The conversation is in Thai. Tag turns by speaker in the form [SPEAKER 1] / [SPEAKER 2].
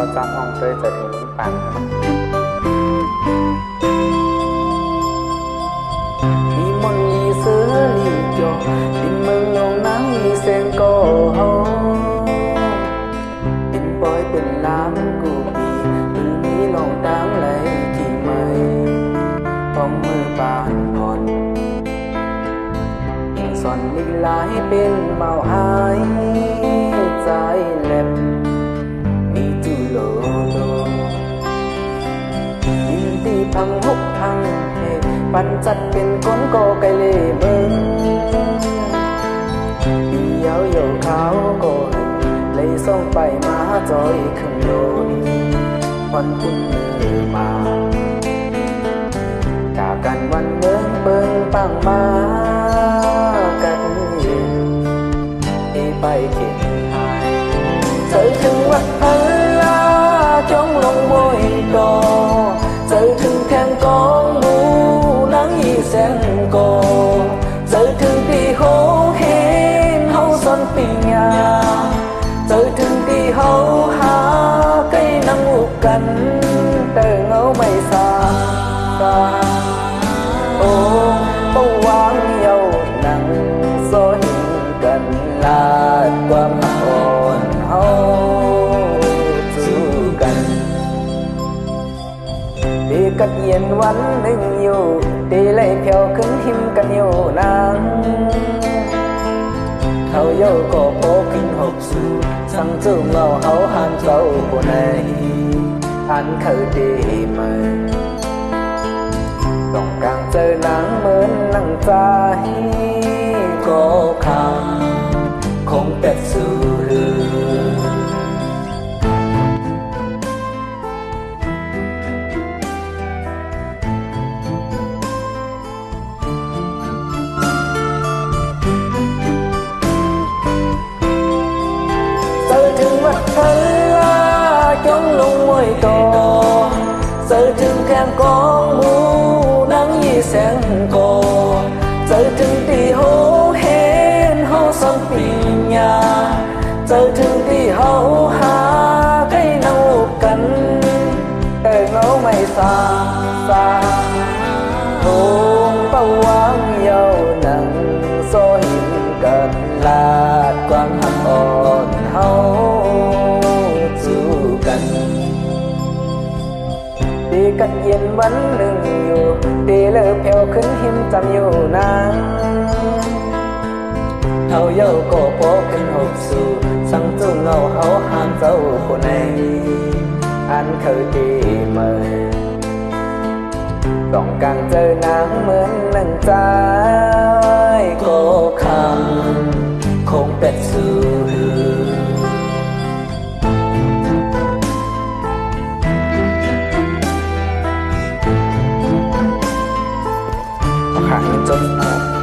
[SPEAKER 1] ก็จำห้องเต้ยจะถึงปากครับ
[SPEAKER 2] มีมนต์มีเสือลีจอดินเมืองลงน้ำมีเสียงโกเฮาเป็นปอยเป็นน้ำกูปีมือนี้ลองตามไหลที่ไม่พองมือบานอ่อนสอนลีลายเป็นเมาหายใจ กันจัดเป็นคนโกไกเล่เบิงปีเยาโยขาวโกหึงเลยส่งไปมาจอยขึ้นโลนวันคุณมือมาจากกันวันเบิงเบิงปังมากันเย็นที่ไปเข็นหายเธอถึงวัดพันลาจ้องลงมวยกอเจอถึงแทงกอ เจอถึงปีโฮเห็นเฮาสอนปีญาเจอถึ ตีกัดเย็นวันหนึ่งอยู่ตีไล่เพียวขึ้นหิมกันอยู่นางเขาโยก็โปขึ้น ถึงแคมกองหมูนังยี่แสงโกเจอถึงที่โฮเห็นเฮาสอนปีญาเจอถึงที่เฮาหาใกล้เนากันแต่เงาไม่สาสาโงเป้าวางเยานังโซหินกันลาดความหักอ่อน กันเย็นวันหนึ่งอยู่ตีเลิกเพวขึ้นหิมจำอยู่นานเฮาเย้าก็โปขึ้นหกสู่สังจูเงาเฮาหามเจ้าคนในอันเคยดีเมื่อต้องการเจอนางเหมือนหนังใจก็คำคงเป็ดสู่
[SPEAKER 1] เ